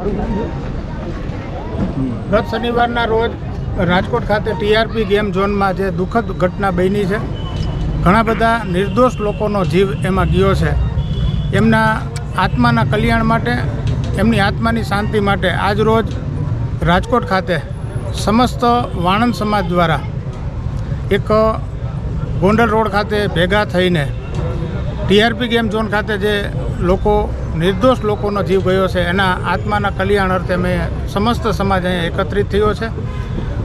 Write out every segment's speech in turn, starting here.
ગત શનિવારના રોજ રાજકોટ ખાતે ટીઆરપી ગેમ ઝોનમાં જે દુઃખદ ઘટના બની છે, ઘણા બધા નિર્દોષ લોકોનો જીવ એમાં ગયો છે. એમના આત્માના કલ્યાણ માટે, એમની આત્માની શાંતિ માટે આજ રોજ રાજકોટ ખાતે સમસ્ત વાણંદ સમાજ દ્વારા એક ગોંડલ રોડ ખાતે ભેગા થઈને ટીઆરપી ગેમ ઝોન ખાતે જે લોકો નિર્દોષ લોકોનો જીવ ગયો છે. એના આત્માના કલ્યાણ અર્થે મેં સમસ્ત સમાજ અહીંયા એકત્રિત થયો છે.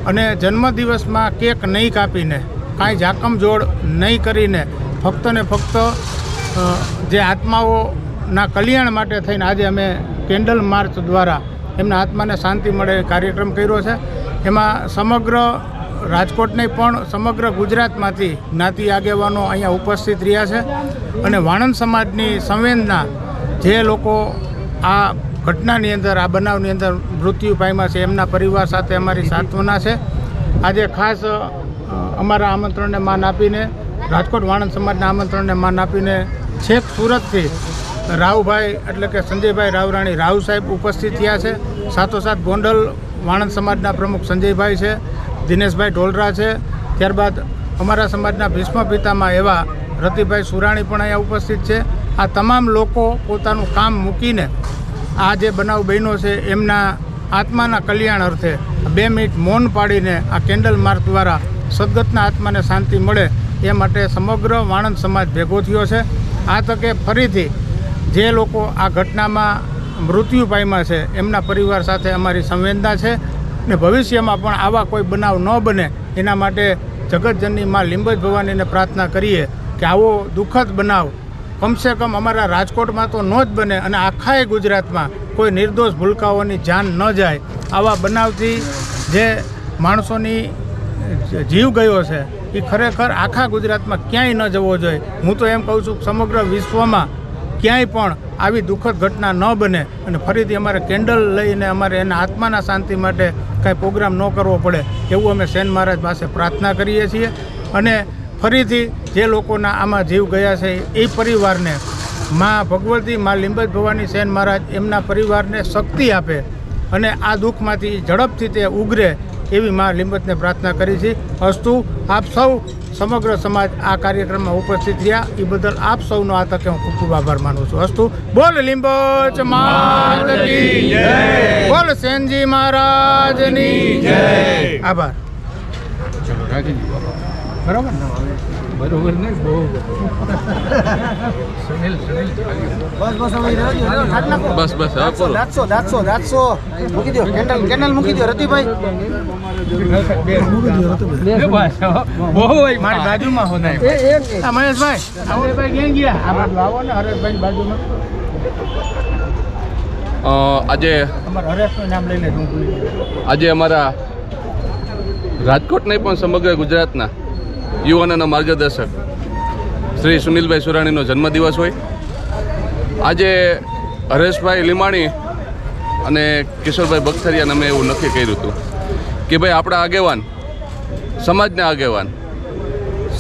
અને જન્મદિવસમાં કેક નહીં કાપીને, કાંઈ જાકમજોડ નહીં કરીને ફક્ત ને ફક્ત જે આત્માઓના કલ્યાણ માટે થઈને આજે અમે કેન્ડલ માર્ચ દ્વારા એમના આત્માને શાંતિ મળે કાર્યક્રમ કર્યો છે. એમાં સમગ્ર રાજકોટને પણ સમગ્ર ગુજરાતમાંથી જ્ઞાતિ આગેવાનો અહીંયા ઉપસ્થિત રહ્યા છે. અને વાણંદ સમાજની સંવેદના જે લોકો આ ઘટનાની અંદર, આ બનાવની અંદર મૃત્યુ પામ્યા છે, એમના પરિવાર સાથે અમારી સાંત્વના છે. આજે ખાસ અમારા આમંત્રણને માન આપીને, રાજકોટ વાણંદ સમાજના આમંત્રણને માન આપીને છેક સુરતથી રાવભાઈ, એટલે કે સંજયભાઈ રાવરાણી રાવ સાહેબ ઉપસ્થિત થયા છે. સાથોસાથ ગોંડલ વાણંદ સમાજના પ્રમુખ સંજયભાઈ છે, દિનેશભાઈ ઢોલરા છે. ત્યારબાદ અમારા સમાજના ભીષ્મ પિતામાં એવા રતિભાઈ સુરાણી પણ અહીંયા ઉપસ્થિત છે. આ તમામ લોકો પોતાનું કામ મૂકીને આ જે બનાવ બન્યો છે, એમના આત્માના કલ્યાણ અર્થે બે મિનિટ મૌન પાડીને આ કેન્ડલ માર્ગ દ્વારા સદગતના આત્માને શાંતિ મળે એ માટે સમગ્ર વાણંદ સમાજ ભેગો થયો છે. આ તકે ફરીથી જે લોકો આ ઘટનામાં મૃત્યુ પામ્યા છે, એમના પરિવાર સાથે અમારી સંવેદના છે ને ભવિષ્યમાં પણ આવા કોઈ બનાવ ન બને એના માટે જગતજનની માં લીંબજ ભવાનીને પ્રાર્થના કરીએ કે આવો દુઃખદ બનાવ કમસે કમ અમારા રાજકોટમાં તો ન જ બને અને આખાએ ગુજરાતમાં કોઈ નિર્દોષ ભૂલકાઓની જાન ન જાય આવા બનાવથી જે માણસોની જીવ ગયો છે, એ ખરેખર આખા ગુજરાતમાં ક્યાંય ન જવો જોઈએ. હું તો એમ કહું છું, સમગ્ર વિશ્વમાં ક્યાંય પણ આવી દુઃખદ ઘટના ન બને અને ફરીથી અમારે કેન્ડલ લઈને અમારે એના આત્માના શાંતિ માટે કાંઈ પ્રોગ્રામ ન કરવો પડે, એવું અમે સેન મહારાજ પાસે પ્રાર્થના કરીએ છીએ. અને ફરીથી જે લોકોના આમાં જીવ ગયા છે એ પરિવારને માં ભગવતી, માં લીંબજ ભવાની સેન મહારાજ એમના પરિવારને શક્તિ આપે અને આ દુઃખમાંથી ઝડપથી તે ઉગરે એવી માં લીંબજને પ્રાર્થના કરી છે. અસ્તુ, આપ સૌ સમગ્ર સમાજ આ કાર્યક્રમમાં ઉપસ્થિત રહ્યા. એ બદલ આપ સૌનો આ તકે હું ખૂબ ખૂબ આભાર માનું છું. અસ્તુ, બોલ લીંબજ બોલ સેનજી મહારાજની આભાર. બરાબર ને? બરોબર નહીં બહુ બસ બસ હા પૂરો દાંતસો દાંતસો દાંતસો. મૂકી દો કેન્ડલ કેન્ડલ મૂકી દો રતિભાઈ. મારી બાજુમાં હો મહેશભાઈ હરેશભાઈ ક્યાં ગયા? આ ને હરેશભાઈ બાજુમાં. આજે અમારા હરેશનું નામ લઈ લેજો હું ભૂલી ગયો. આજે અમારા રાજકોટ નહીં પણ સમગ્ર ગુજરાતના યુવાનોના માર્ગદર્શક શ્રી સુનિલભાઈ સુરાણીનો જન્મદિવસ હોય. આજે હરેશભાઈ લીમાણી અને કિશોરભાઈ બખ્તરિયાને અમે એવું નક્કી કર્યું હતું કે ભાઈ આપણા આગેવાન, સમાજના આગેવાન,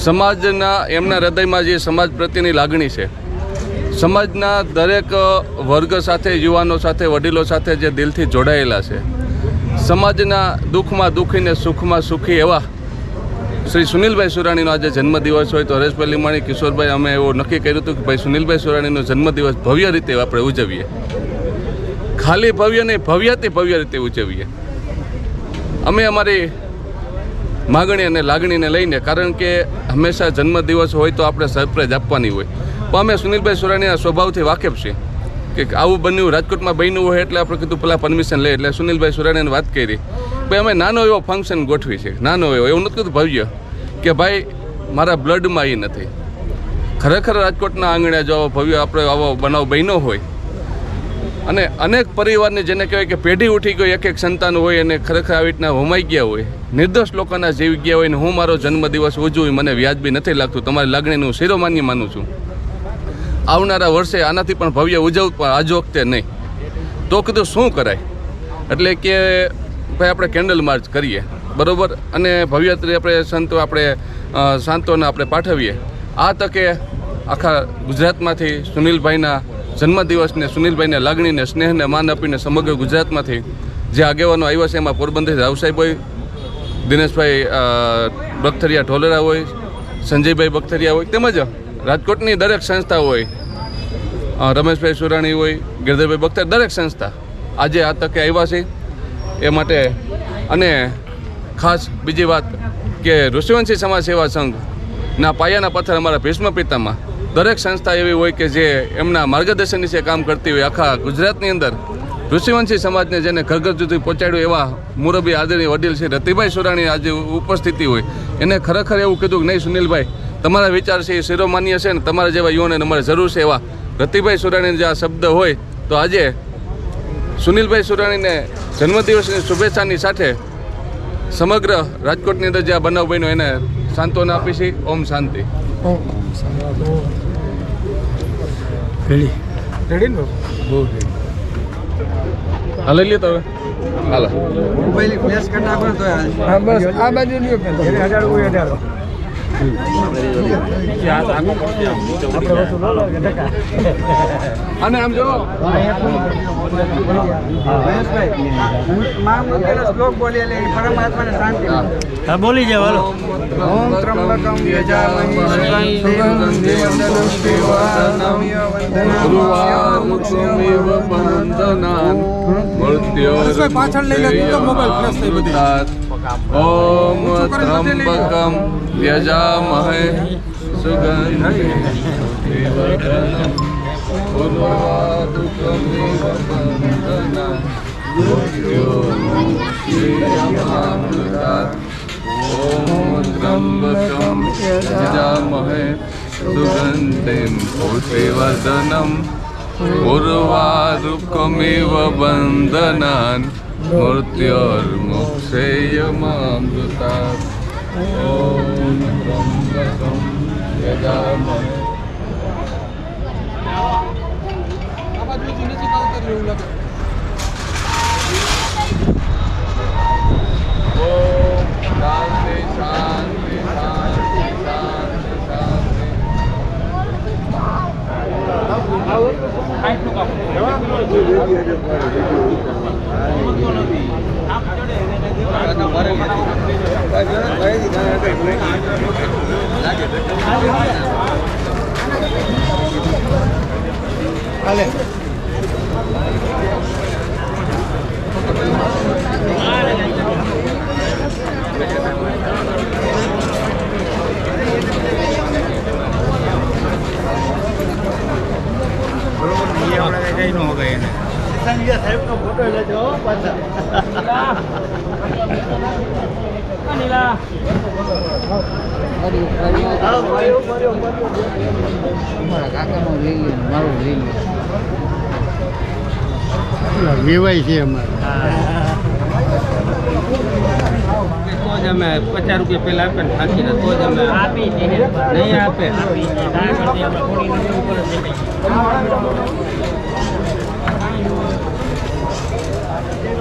સમાજના, એમના હૃદયમાં જે સમાજ પ્રત્યેની લાગણી છે, સમાજના દરેક વર્ગ સાથે, યુવાનો સાથે, વડીલો સાથે જે દિલથી જોડાયેલા છે, સમાજના દુઃખમાં દુઃખીને સુખમાં સુખી એવા શ્રી સુનિલભાઈ સુરાણીનો આજે જન્મદિવસ હોય તો હરેશભાઈ લીમાણી કિશોરભાઈ, અમે એવું નક્કી કર્યું હતું કે ભાઈ સુનિલભાઈ સુરાણીનો જન્મદિવસ ભવ્ય રીતે આપણે ઉજવીએ. ખાલી ભવ્ય નહીં, ભવ્યથી ભવ્ય રીતે ઉજવીએ. અમે અમારી માગણી અને લાગણીને લઈને, કારણ કે હંમેશા જન્મદિવસ હોય તો આપણે સરપ્રાઈઝ આપવાની હોય. પણ અમે સુનિલભાઈ સુરાણીના સ્વભાવથી વાકેફ છીએ કે આવું બન્યું, રાજકોટમાં બન્યું હોય એટલે આપણે કીધું, પેલા પરમિશન લઈએ. એટલે સુનિલભાઈ સુરાણીને વાત કરી. ભાઈ, અમે નાનો એવો ફંક્શન ગોઠવી છે. નાનો એવો. એવું નથી કીધું ભવ્ય, કે ભાઈ, મારા બ્લડમાં એ નથી. ખરેખર રાજકોટના આંગણે જો ભવ્ય આપણે આવો બનાવ બન્યો હોય, અને અનેક પરિવારને જેને કહેવાય કે પેઢી ઉઠી ગઈ એક એક સંતાન હોય અને ખરેખર આવી રીતના હોમાઈ ગયા હોય, નિર્દોષ લોકોના જીવી ગયા હોય ને હું મારો જન્મદિવસ ઉજવું મને વ્યાજબી નથી લાગતું. તમારી લાગણીનું શિરોમાન્ય માનું છું. આવનારા વર્ષે આનાથી પણ ભવ્ય ઉજવ પણ આજ વખતે નહીં. તો કીધું શું કરાય? એટલે કે ભાઈ આપણે કેન્ડલ માર્ચ કરીએ બરોબર? અને ભવ્યત્રી આપણે સંતો આપણે અ, સાંત્વના આપણે પાઠવીએ. આ તકે આખા ગુજરાતમાંથી સુનિલભાઈના જન્મદિવસને સુનિલભાઈને લાગણીને સ્નેહને માન આપીને સમગ્ર ગુજરાતમાંથી જે આગેવાનો આવ્યા છે એમાં પોરબંદર રાવસાહેબભાઈ દિનેશભાઈ અ, બખતરિયા ઢોલરા હોય સંજયભાઈ બખતરિયા હોય તેમજ રાજકોટની દરેક સંસ્થા હોય રમેશભાઈ સુરાણી હોય ગિરધરભાઈ બખ્તર દરેક સંસ્થા આજે આ તકે આવ્યા છે. એ માટે. અને ખાસ બીજી વાત કે ઋષિવંશી સમાજ સેવા સંઘના પાયાના પથ્થર અમારા ભીષ્મ પિતામાં. દરેક સંસ્થા એવી હોય કે જે એમના માર્ગદર્શન નીચે કામ કરતી હોય. આખા ગુજરાતની અંદર ઋષિવંશી સમાજને જેને ઘર ઘર સુધી પહોંચાડ્યું એવા મુરબી આદરણીય વડીલ છે રતિભાઈ સુરાણી આજે ઉપસ્થિતિ હોય. એને ખરેખર એવું કીધું કે, નહીં સુનિલભાઈ, તમારા વિચાર છે એ શિરોમાન્ય છે ને તમારા જેવા યુવાને અમારે જરૂર છે એવા. રતિભાઈ સુરાણીને જે આ શબ્દ હોય, તો આજે સુનિલભાઈ સુરાણીને જન્મદિવસની શુભેચ્છાની સાથે સમગ્ર રાજકોટની અંદર જે આ બનાવ બન્યો એને સાંત્વના આપી છે. ઓમ શાંતિ. રેડી? રેડી ને હા લઈ લે તો હવે. હાલો. મોબાઈલ ફ્લેશ કરી નાખો તો આ બાજુ લ્યો કે હજાર કોઈ હજારો અને આમ જો બોલી એટલે એ પરમાત્માને શાંતિ મળે. હા બોલી જાવ હાલો ઓમ ત્રંબકમ યજામહે વંદનમ પાછળ લઈ લે, તો મોબાઈલ ફ્લેશ થઈ બધી. ઓમ ત્રંબકમ વ્યજામહે સુગંધિમ પુષ્ટિવર્ધનમ ઉર્વારુકમિવ બંધનાન મૃત્યોર્મુક્ષેયમામૃતા ઓમ ત્રંબકમ યજામહે ઓમ શાંતિ શાંતિ શાંતિ શાંતિ શાંતિ હાલે વેવાય છે અમારે. તો જ અમે પચાસ રૂપિયા પેલા આપે ને થાકીને તો જ અમે નહીં આપે.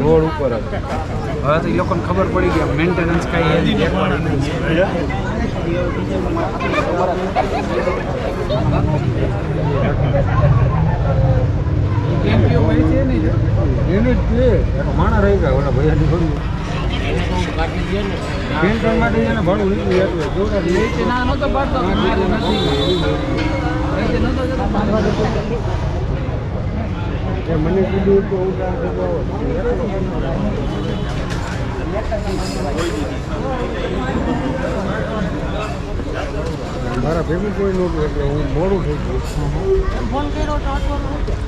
રોડ ઉપર હવે તો એ લોકોને ખબર પડી ગયા મેન્ટેનન્સ કઈ એની માણા રહી ગયા ઓલા ભૈયા પેન્ટર માટે છે ભાડું જોરદાર એ મને કીધું તો મારા ભેગું કોઈ નહોતું એટલે હું મોડું થઈ ગયું. ફોન પાંચમાં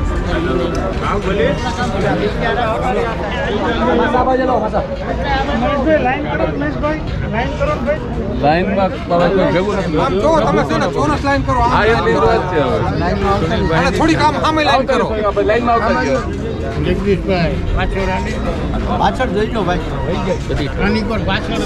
લાઈનમાં ઉતરો. લાઈનમાં ઉતરો. એ ભાઈ આ બાજુ- આ બાજુ ભાઈ સુરેશભાઈ, લાઈનમાં ઉતરો. ભાઈ પાછળ લાઈનમાં ઉતરો. લાઈનમાં કોઈ ભેગું નથી જો તમે છે ને ચોરસ લાઈન કરો હા એ લીધો જ છે હવે અને થોડીક આમ સામે લાઈન કરો લાઈનમાં આવતા પાછળ જોઈ લો ભાઈ પાછળ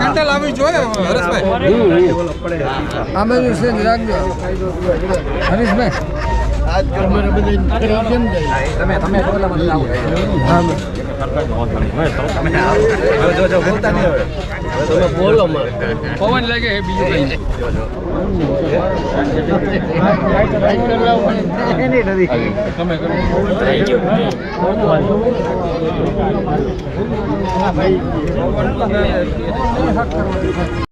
કંટલ આવી જોઈએ હરેશભાઈ. તમારે બધા કેમ જાય પવન લાગે છે બીજું તમે કરો